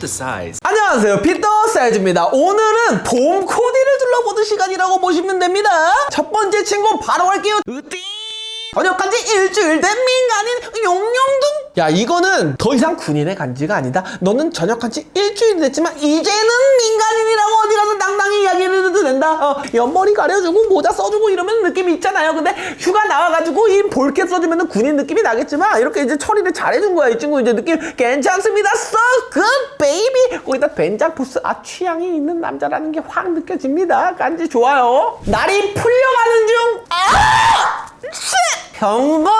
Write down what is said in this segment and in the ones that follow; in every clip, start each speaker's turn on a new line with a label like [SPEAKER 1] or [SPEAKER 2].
[SPEAKER 1] the size.
[SPEAKER 2] 안녕하세요. 피터 사이즈입니다. 오늘은 봄 코디를 둘러보는 시간이라고 보시면 됩니다. 첫 번째 친구 바로 갈게요. 으띠! 번역한 지 일주일 된 민간인 용용둥! 야 이거는 더 이상 군인의 간지가 아니다. 너는 전역한 지 일주일 됐지만 이제는 된다. 어, 옆머리 가려주고 모자 써주고 이러면 느낌이 있잖아요. 근데 휴가 나와가지고 이 볼캡 써주면 군인 느낌이 나겠지만 이렇게 이제 처리를 잘해준 거야. 이 친구 이제 느낌 괜찮습니다 so good baby. 거기다 된장 포스. 아 취향이 있는 남자라는 게 확 느껴집니다. 간지 좋아요. 날이 풀려가는 중. 아! 마음으로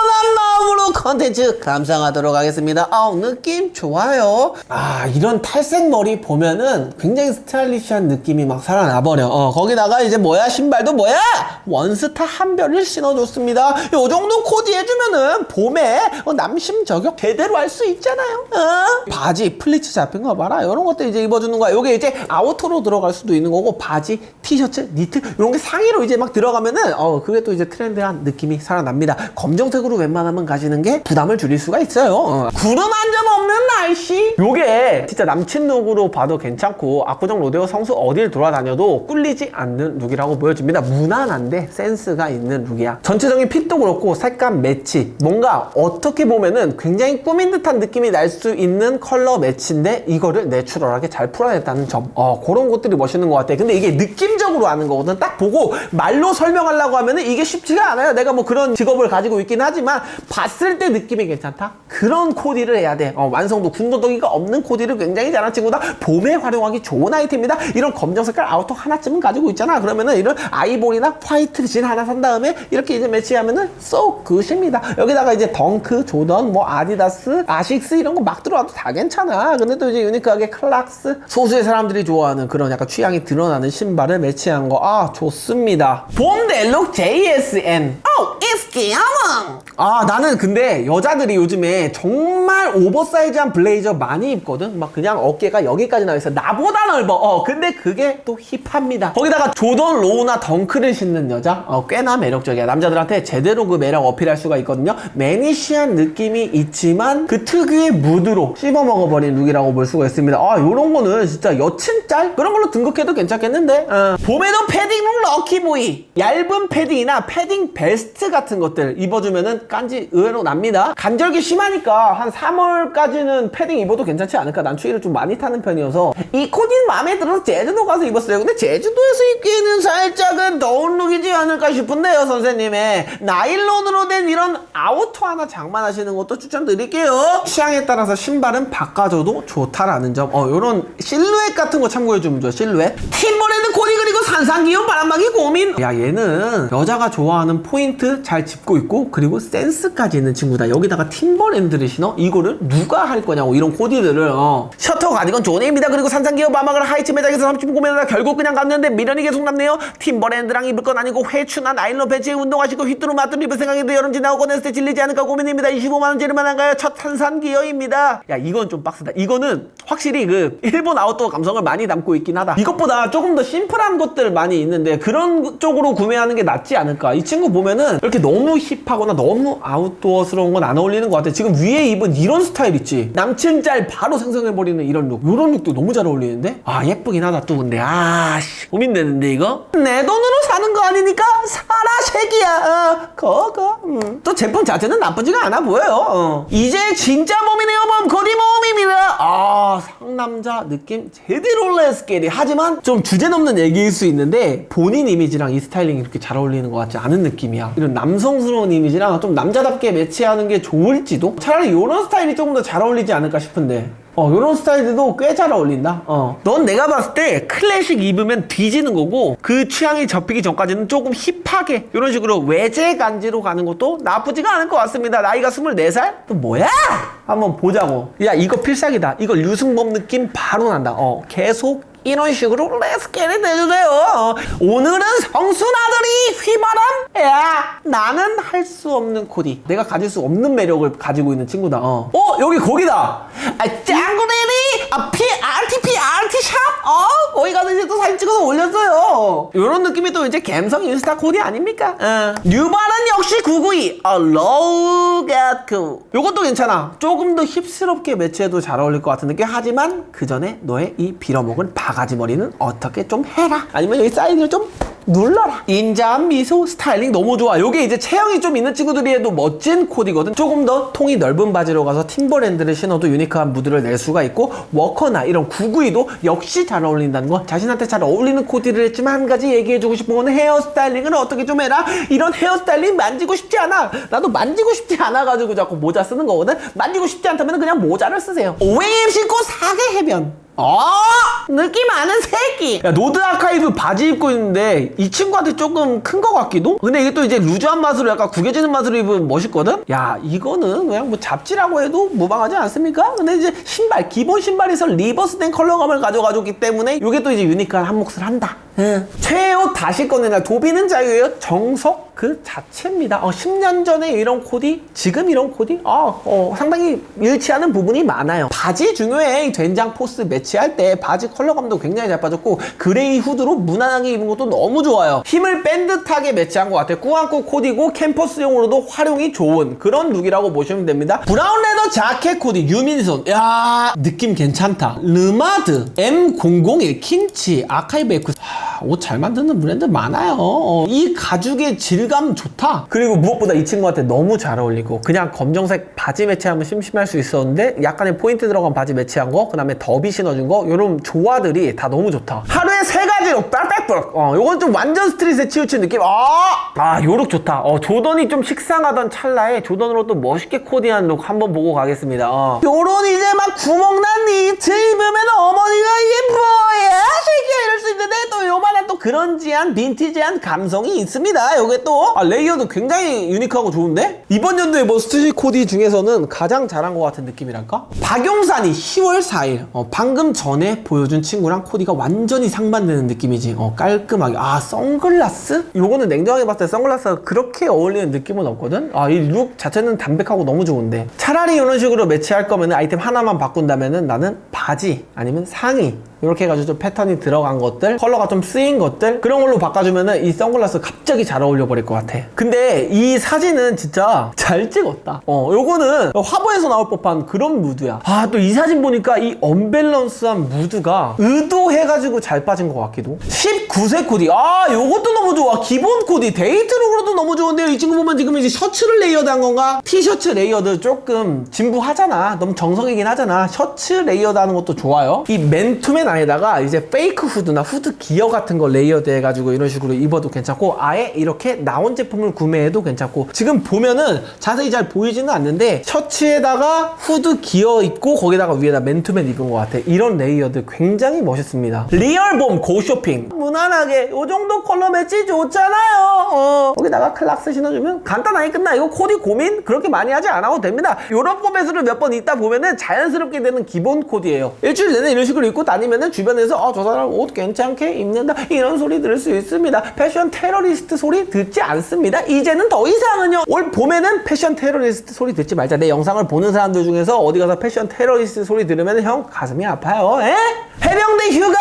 [SPEAKER 2] 컨텐츠 감상하도록 하겠습니다. 아우 느낌 좋아요. 아 이런 탈색 머리 보면은 굉장히 스타일리시한 느낌이 막 살아나 버려. 어 거기다가 이제 뭐야 신발도 뭐야 원스타 한 별을 신어줬습니다. 요 정도 코디 해주면은 봄에 어, 남심 저격 제대로 할 수 있잖아요. 어? 바지 플리츠 잡힌 거 봐라. 이런 것도 이제 입어주는 거야. 요게 이제 아우터로 들어갈 수도 있는 거고 바지, 티셔츠, 니트 이런 게 상의로 이제 막 들어가면은 어 그게 또 이제 트렌드한 느낌이 살아납니다. 검정색으로 웬만하면 가시는 게 부담을 줄일 수가 있어요. 어. 구름 한 점 없는 날씨. 요게 진짜 남친 룩으로 봐도 괜찮고 압구정 로데오 성수 어딜 돌아다녀도 꿀리지 않는 룩이라고 보여집니다. 무난한데 센스가 있는 룩이야. 전체적인 핏도 그렇고 색감 매치. 뭔가 어떻게 보면은 굉장히 꾸민 듯한 느낌이 날 수 있는 컬러 매치인데 이거를 내추럴하게 잘 풀어냈다는 점. 어, 그런 것들이 멋있는 것 같아. 근데 이게 느낌적으로 하는 거거든. 딱 보고 말로 설명하려고 하면은 이게 쉽지가 않아요. 내가 뭐 그런 직업을 가지고 있긴 하지만 봤을 때 느낌이 괜찮다? 그런 코디를 해야 돼. 어, 완성도 군더더기가 없는 코디를 굉장히 잘하는 친구다. 봄에 활용하기 좋은 아이템이다. 이런 검정 색깔 아우터 하나쯤은 가지고 있잖아. 그러면은 이런 아이보리나 화이트 진 하나 산 다음에 이렇게 이제 매치하면은 쏙 굿입니다. 여기다가 이제 덩크, 조던, 뭐 아디다스, 아식스 이런 거 막 들어와도 다 괜찮아. 근데 또 이제 유니크하게 클락스 소수의 사람들이 좋아하는 그런 약간 취향이 드러나는 신발을 매치한 거 아 좋습니다. 봄 델룩 JSN. 어, it's 기아몽. 아 나는 근데 여자들이 요즘에 정말 오버사이즈한 블레이저 많이 입거든. 막 그냥 어깨가 여기까지 나와 있어. 나보다 넓어. 어 근데 그게 또 힙합니다. 거기다가 조던 로우나 덩크를 신는 여자 어, 꽤나 매력적이야. 남자들한테 제대로 그 매력 어필할 수가 있거든요. 매니시한 느낌이 있지만 그 특유의 무드로 씹어 먹어버린 룩이라고 볼 수가 있습니다. 아 요런 거는 진짜 여친 짤 그런 걸로 등극해도 괜찮겠는데. 어. 봄에도 패딩 룩 럭키보이. 얇은 패딩이나 패딩 베스트 같은 것들 입어주면은 깐지 의외로 납니다. 간절기 심하니까 한 3월까지는 패딩 입어도 괜찮지 않을까? 난 추위를 좀 많이 타는 편이어서 이 코디는 마음에 들어서 제주도 가서 입었어요. 근데 제주도에서 입기에는 살짝은 더운 룩이지 않을까 싶은데요, 선생님의 나일론으로 된 이런 아우터 하나 장만하시는 것도 추천드릴게요. 취향에 따라서 신발은 바꿔줘도 좋다라는 점. 어, 요런 실루엣 같은 거 참고해주면 좋아, 실루엣. 팀버랜드 코디 그리고 귀여운 바람막이 고민. 야, 얘는 여자가 좋아하는 포인트 잘 짚고 있고 그리고 센스까지 있는 친구 다. 여기다가 팀버랜드를 신어? 이거를 누가 할 거냐고 이런 코디들을 어. 셔터 가디건 존입니다. 그리고 산산 귀여운 바람막을 하이츠 매장에서 30분 고민하다 결국 그냥 갔는데 미련이 계속 남네요. 팀버랜드랑 입을 건 아니고 회추나 나일론 팬츠에 운동하시고 휘뚜루 마뚜루 입을 생각인데 여름 지나고 꺼냈을 때 질리지 않을까 고민입니다. 25만원 제르만한가요? 첫 산산 기어입니다. 야 이건 좀 빡세다. 이거는 확실히 그 일본 아웃도어 감성을 많이 담고 있긴 하다. 이것보다 조금 더 심플한 것들 많이 있는데 그런 쪽으로 구매하는 게 낫지 않을까. 이 친구 보면은 이렇게 너무 힙하거나 너무 아웃도어스러운 건 안 어울리는 것 같아. 지금 위에 입은 이런 스타일 있지. 남친 짤 바로 생성해버리는 이런 룩. 이런 룩도 너무 잘 어울리는데? 아 예쁘긴 하다 또 근데 아 씨 고민되는데 이거? 내 돈으로 사는 거 아니니까 사라 새끼야. 어, 거거. 음. 또 제품 자체는 나쁘지가 않아 보여요. 어. 이제 진짜 몸이네요 몸 거리 몸입니다. 아 상남자 느낌 제대로 레스케리 하지만 좀 주제 넘는 얘기일 수 있는데 본인 이미지랑 이 스타일링이 이렇게 잘 어울리는 것 같지 않은 느낌이야. 이런 남성스러운 이미지랑 좀 남자답게 매치 하는 게 좋을지도 차라리 이런 스타일이 조금 더 잘 어울리지 않을까 싶은데 어, 요런 스타일들도 꽤 잘 어울린다. 어. 넌 내가 봤을 때 클래식 입으면 뒤지는 거고, 그 취향이 접히기 전까지는 조금 힙하게, 이런 식으로 외제 간지로 가는 것도 나쁘지가 않을 것 같습니다. 나이가 24살? 또 뭐야? 한번 보자고. 야, 이거 필살기다. 이거 류승범 느낌 바로 난다. 어, 계속 이런 식으로 레스케리 내주세요. 어, 오늘은 성순아들 이 휘바람? 야, 나는 할 수 없는 코디. 내가 가질 수 없는 매력을 가지고 있는 친구다. 어, 어 여기 거기다. 아, 짱구레리, 아, P, RT, P, RT 샵! 어, 거기 가서 이제 또 사진 찍어서 올렸어요. 이런 느낌이 또 이제 갬성 인스타 코디 아닙니까? 어. 뉴발은 역시 992. 아, 로우 갓쿠. 요것도 괜찮아. 조금 더 힙스럽게 매치해도 잘 어울릴 것 같은 느낌. 하지만 그 전에 너의 이 빌어먹은 바가지 머리는 어떻게 좀 해라. 아니면 여기 사이드를 좀 눌러라. 인자한 미소 스타일링 너무 좋아. 요게 이제 체형이 좀 있는 친구들이 해도 멋진 코디거든. 조금 더 통이 넓은 바지로 가서 팀버랜드를 신어도 유니크한 무드를 낼 수가 있고 워커나 이런 구구이도 역시 잘 어울린다는 거. 자신한테 잘 어울리는 코디를 했지만 한 가지 얘기해주고 싶은 거는 헤어스타일링을 어떻게 좀 해라. 이런 헤어스타일링 만지고 싶지 않아. 나도 만지고 싶지 않아가지고 자꾸 모자 쓰는 거거든. 만지고 싶지 않다면 그냥 모자를 쓰세요. OAM 신고 사계 해변. 어! 느낌 아는 새끼! 야, 노드 아카이브 바지 입고 있는데 이 친구한테 조금 큰것 같기도? 근데 이게 또 이제 루즈한 맛으로 약간 구겨지는 맛으로 입으면 멋있거든? 야, 이거는 그냥 뭐 잡지라고 해도 무방하지 않습니까? 근데 이제 신발, 기본 신발에서 리버스된 컬러감을 가져가줬기 때문에 이게 또 이제 유니크한 한 몫을 한다. 응. 최애 다시 꺼내나 도비는 자유예요. 정석 그 자체입니다. 어, 10년 전에 이런 코디, 지금 이런 코디, 아, 어, 상당히 일치하는 부분이 많아요. 바지 중요해. 이 된장 포스 매치할 때 바지 컬러감도 굉장히 잘 빠졌고 그레이 후드로 무난하게 입은 것도 너무 좋아요. 힘을 뺀 듯하게 매치한 것 같아요. 꾸안꾸 코디고 캠퍼스용으로도 활용이 좋은 그런 룩이라고 보시면 됩니다. 브라운 레더 자켓 코디 유민손. 야 느낌 괜찮다. 르마드 M001 킨치 아카이브 에크 옷잘 만드는 브랜드 많아요. 어, 이 가죽의 질감 좋다. 그리고 무엇보다 이 친구한테 너무 잘 어울리고 그냥 검정색 바지 매치하면 심심할 수 있었는데 약간의 포인트 들어간 바지 매치한 거, 그다음에 더비 신어준 거, 이런 조화들이 다 너무 좋다. 하루에 세 가지로 빡빡빡. 어, 요건 좀 완전 스트릿에 치우친 느낌. 아, 아, 요룩 좋다. 어, 조던이 좀 식상하던 찰나에 조던으로 또 멋있게 코디한 룩 한번 보고 가겠습니다. 어. 요런 이제 막 구멍난 니트 입으면 어머니가 이게 뭐야, 있는데 또 요만한 또 그런지한 빈티지한 감성이 있습니다. 요게 또 아, 레이어도 굉장히 유니크하고 좋은데 이번 연도에 뭐 스트릿 코디 중에서는 가장 잘한 것 같은 느낌이랄까? 박용산이 10월 4일 어, 방금 전에 보여준 친구랑 코디가 완전히 상반되는 느낌이지. 어, 깔끔하게 아 선글라스? 요거는 냉정하게 봤을 때 선글라스가 그렇게 어울리는 느낌은 없거든. 아 이 룩 자체는 담백하고 너무 좋은데 차라리 이런 식으로 매치할 거면 아이템 하나만 바꾼다면은 나는 바지 아니면 상의 이렇게 해가지고 좀 패턴이 들어간 것들 컬러가 좀 쓰인 것들 그런 걸로 바꿔주면은 이 선글라스 갑자기 잘 어울려 버릴 것 같아. 근데 이 사진은 진짜 잘 찍었다. 어 요거는 화보에서 나올 법한 그런 무드야. 아 또 이 사진 보니까 이 언밸런스한 무드가 의도해가지고 잘 빠진 것 같기도. 19세 코디. 아 요것도 너무 좋아. 기본 코디. 데이트룩으로도 너무 좋은데요 이 친구 보면 지금 이제 셔츠를 레이어드한 건가? 티셔츠 레이어드 조금 진부하잖아. 너무 정석이긴 하잖아. 셔츠 레이어드 하는 것도 좋아요. 이 맨투맨 안에다가 이제 페이크 후드나 후드 기어 같은 거 레이어드 해가지고 이런 식으로 입어도 괜찮고 아예 이렇게 나온 제품을 구매해도 괜찮고 지금 보면은 자세히 잘 보이지는 않는데 셔츠에다가 후드 기어 입고 거기다가 위에다 맨투맨 입은 것 같아. 이런 레이어드 굉장히 멋있습니다. 리얼봄 고쇼핑. 무난하게 요 정도 컬러 매치 좋잖아요. 어. 거기다가 클락스 신어주면 간단하게 끝나. 이거 코디 고민 그렇게 많이 하지 않아도 됩니다. 요런 포맷으로 몇번 입다 보면은 자연스럽게 되는 기본 코디예요. 일주일 내내 이런 식으로 입고 다니면 은 주변에서 어 저 사람 옷 괜찮게 입는다 이런 소리 들을 수 있습니다. 패션 테러리스트 소리 듣지 않습니다. 이제는 더 이상은요. 올 봄에는 패션 테러리스트 소리 듣지 말자. 내 영상을 보는 사람들 중에서 어디 가서 패션 테러리스트 소리 들으면 형 가슴이 아파요. 에? 해병대 휴가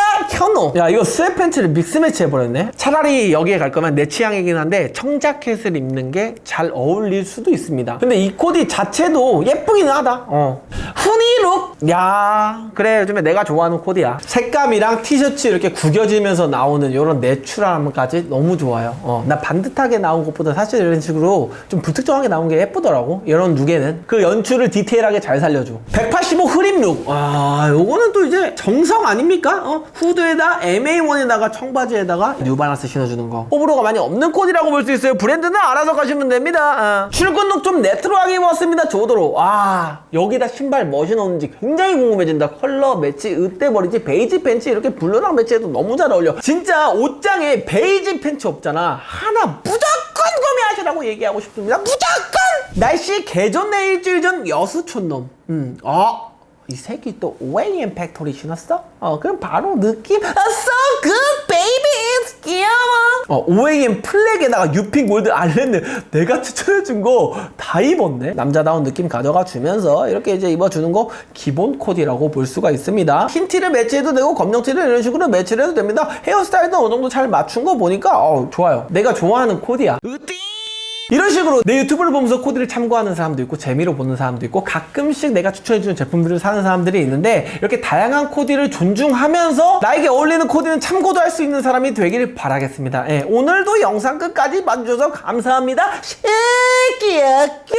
[SPEAKER 2] 켜노 야 이거 스웨 팬츠를 믹스매치 해버렸네. 차라리 여기에 갈 거면 내 취향이긴 한데 청자켓을 입는 게 잘 어울릴 수도 있습니다. 근데 이 코디 자체도 예쁘기는 하다. 어. 후니룩? 야 그래 요즘에 내가 좋아하는 코디야. 색감이랑 티셔츠 이렇게 구겨지면서 나오는 이런 내추럴함까지 너무 좋아요. 어, 나 반듯하게 나온 것보다 사실 이런 식으로 좀 불특정하게 나온 게 예쁘더라고 이런 룩에는. 그 연출을 디테일하게 잘 살려줘. 185 흐림 룩아 요거는 또 이제 정성 아닙니까? 어, 후드에다 MA1에다가 청바지에다가 뉴발란스 신어주는 거. 호불호가 많이 없는 코디라고 볼 수 있어요. 브랜드는 알아서 가시면 됩니다. 어. 출근룩 좀 레트로하게 입었습니다 조도로. 와 여기다 신발 뭐 신었는지 굉장히 궁금해진다. 컬러 매치 으떼버리지 베이지 팬츠 이렇게 블루랑 매치해도 너무 잘 어울려. 진짜 옷장에 베이지 팬츠 없잖아. 하나 무조건 구매하시라고 얘기하고 싶습니다. 무조건! 날씨 개전 내 일주일 전 여수촌놈. 음, 어? 이 새끼 또 OAM 팩토리 신었어? 어 그럼 바로 느낌 아, So good baby it's 귀여워 어, OAM 플렉에다가 유핑 골드 알렌드 내가 추천해준 거 다 입었네. 남자다운 느낌 가져가 주면서 이렇게 이제 입어주는 거 기본 코디라고 볼 수가 있습니다. 흰 티를 매치해도 되고 검정 티를 이런 식으로 매치를 해도 됩니다. 헤어스타일도 어느 정도 잘 맞춘 거 보니까 어, 좋아요. 내가 좋아하는 코디야. 이런 식으로 내 유튜브를 보면서 코디를 참고하는 사람도 있고 재미로 보는 사람도 있고 가끔씩 내가 추천해주는 제품들을 사는 사람들이 있는데 이렇게 다양한 코디를 존중하면서 나에게 어울리는 코디는 참고도 할 수 있는 사람이 되길 바라겠습니다. 예, 오늘도 영상 끝까지 봐주셔서 감사합니다. 새끼야 큐